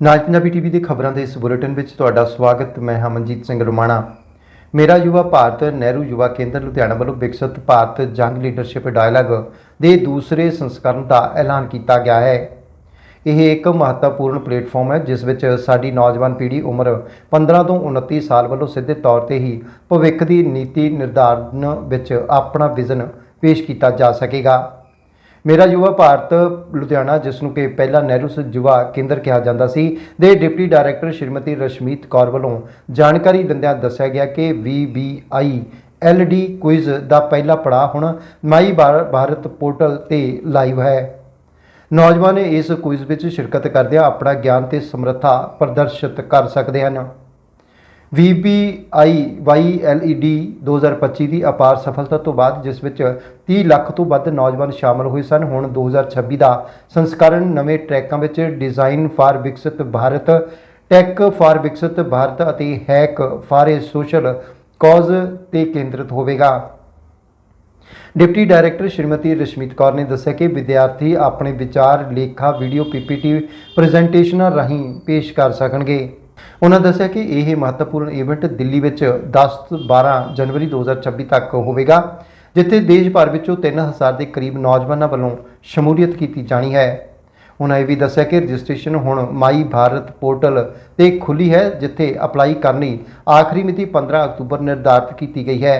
ਨਾਜ Punjabi TV ਦੇ ਖਬਰਾਂ ਦੇ ਇਸ ਬੁਲੇਟਿਨ ਵਿੱਚ ਤੁਹਾਡਾ ਸਵਾਗਤ, ਮੈਂ ਹਮਨਜੀਤ ਸਿੰਘ ਰੁਮਾਣਾ। ਮੇਰਾ ਯੁਵਾ ਭਾਰਤ, ਨਹਿਰੂ ਯੁਵਾ ਕੇਂਦਰ ਲੁਧਿਆਣਾ ਵੱਲੋਂ ਵਿਕਸਿਤ ਭਾਰਤ ਜੰਗ ਲੀਡਰਸ਼ਿਪ ਡਾਇਲਾਗ ਦੇ ਦੂਸਰੇ ਸੰਸਕਰਨ ਦਾ ਐਲਾਨ ਕੀਤਾ ਗਿਆ ਹੈ। ਇਹ ਇੱਕ ਮਹੱਤਵਪੂਰਨ ਪਲੇਟਫਾਰਮ ਹੈ, ਜਿਸ ਵਿੱਚ ਸਾਡੀ ਨੌਜਵਾਨ ਪੀੜ੍ਹੀ ਉਮਰ 15 ਤੋਂ 29 ਸਾਲ ਵੱਲੋਂ ਸਿੱਧੇ ਤੌਰ ਤੇ ਹੀ ਭਵਿੱਖ ਦੀ ਨੀਤੀ ਨਿਰਧਾਰਨ ਵਿੱਚ ਆਪਣਾ ਵਿਜ਼ਨ ਪੇਸ਼ ਕੀਤਾ ਜਾ ਸਕੇਗਾ। ਮੇਰਾ ਯੁਵਾ ਭਾਰਤ ਲੁਧਿਆਣਾ, ਜਿਸ ਨੂੰ ਕਿ ਪਹਿਲਾ ਨਹਿਰੂ ਯੁਵਾ ਕੇਂਦਰ ਕਿਹਾ ਜਾਂਦਾ ਸੀ, ਦੇ ਡਿਪਟੀ ਡਾਇਰੈਕਟਰ ਸ਼੍ਰੀਮਤੀ ਰਸ਼ਮੀਤ ਕੌਰ ਵੱਲੋਂ ਜਾਣਕਾਰੀ ਦਿੰਦਿਆਂ ਦੱਸਿਆ ਗਿਆ ਕਿ VBI LD ਕੁਇਜ਼ ਦਾ ਪਹਿਲਾ ਪੜਾਅ ਹੁਣ ਮਾਈ ਭਾਰ- ਭਾਰਤ ਪੋਰਟਲ ਤੇ ਲਾਈਵ ਹੈ। ਨੌਜਵਾਨ ਇਸ ਕੁਇਜ਼ ਵਿੱਚ ਸ਼ਿਰਕਤ ਕਰਦਿਆਂ ਆਪਣਾ ਗਿਆਨ ਤੇ ਸਮਰੱਥਾ ਪ੍ਰਦਰਸ਼ਿਤ ਕਰ ਸਕਦੇ ਹਨ। VPI YLED 2025 ਦੀ ਅਪਾਰ ਸਫਲਤਾ ਤੋਂ ਬਾਅਦ, ਜਿਸ ਵਿੱਚ 30 ਲੱਖ ਤੋਂ ਵੱਧ ਨੌਜਵਾਨ ਸ਼ਾਮਲ ਹੋਏ ਸਨ। ਹੁਣ 2026 ਦਾ ਸੰਸਕਰਣ ਨਵੇਂ ਟਰੈਕਾਂ ਵਿੱਚ ਡਿਜ਼ਾਈਨ ਫਾਰ ਵਿਕਸਿਤ ਭਾਰਤ, ਟੈਕ ਫਾਰ ਵਿਕਸਿਤ ਭਾਰਤ ਅਤੇ hack for a social cause ਤੇ ਕੇਂਦਰਿਤ ਹੋਵੇਗਾ। ਡਿਪਟੀ ਡਾਇਰੈਕਟਰ ਸ਼੍ਰੀਮਤੀ ਰਸ਼ਮੀਤ ਕੌਰ ਨੇ ਦੱਸਿਆ ਕਿ ਵਿਦਿਆਰਥੀ ਆਪਣੇ ਵਿਚਾਰ, ਲੇਖਾ, ਵੀਡੀਓ ਪੀਪੀਟੀ ਪ੍ਰੈਜੈਂਟੇਸ਼ਨਾਂ ਰਾਹੀਂ ਪੇਸ਼ ਕਰ ਸਕਣਗੇ। ਉਹਨਾਂ ਦੱਸਿਆ ਕਿ ਇਹ ਮਹੱਤਵਪੂਰਨ ਇਵੈਂਟ ਦਿੱਲੀ ਵਿੱਚ 10-12 ਜਨਵਰੀ 2026 ਤੱਕ ਹੋਵੇਗਾ, ਜਿੱਥੇ ਦੇਸ਼ ਭਰ ਵਿੱਚੋਂ 3000 ਦੇ ਕਰੀਬ ਨੌਜਵਾਨਾਂ ਵੱਲੋਂ ਸ਼ਮੂਲੀਅਤ ਕੀਤੀ ਜਾਣੀ ਹੈ। ਉਹਨਾਂ ਇਹ ਵੀ ਦੱਸਿਆ ਕਿ ਰਜਿਸਟ੍ਰੇਸ਼ਨ ਹੁਣ ਮਾਈ ਭਾਰਤ ਪੋਰਟਲ ਤੇ ਖੁੱਲੀ ਹੈ, ਜਿੱਥੇ ਅਪਲਾਈ ਕਰਨ ਲਈ ਆਖਰੀ ਮਿਤੀ 15 ਅਕਤੂਬਰ ਨਿਰਧਾਰਤ ਕੀਤੀ ਗਈ ਹੈ।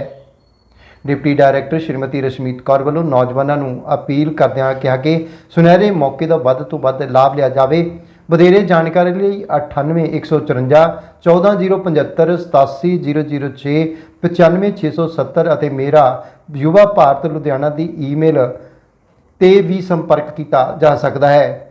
ਡਿਪਟੀ ਡਾਇਰੈਕਟਰ ਸ਼੍ਰੀਮਤੀ ਰਸ਼ਮੀਤ ਕੌਰ ਵੱਲੋਂ ਨੌਜਵਾਨਾਂ ਨੂੰ ਅਪੀਲ ਕਰਦਿਆਂ ਕਿਹਾ ਕਿ ਸੁਨਹਿਰੇ ਮੌਕੇ ਦਾ ਵੱਧ ਤੋਂ ਵੱਧ ਲਾਭ ਲਿਆ ਜਾਵੇ। ਵਧੇਰੇ ਜਾਣਕਾਰੀ ਲਈ 98154 14075 87006 95670 ਅਤੇ ਮੇਰਾ ਯੁਵਾ ਭਾਰਤ ਲੁਧਿਆਣਾ ਦੀ ਈਮੇਲ ਤੇ ਵੀ ਸੰਪਰਕ ਕੀਤਾ ਜਾ ਸਕਦਾ ਹੈ।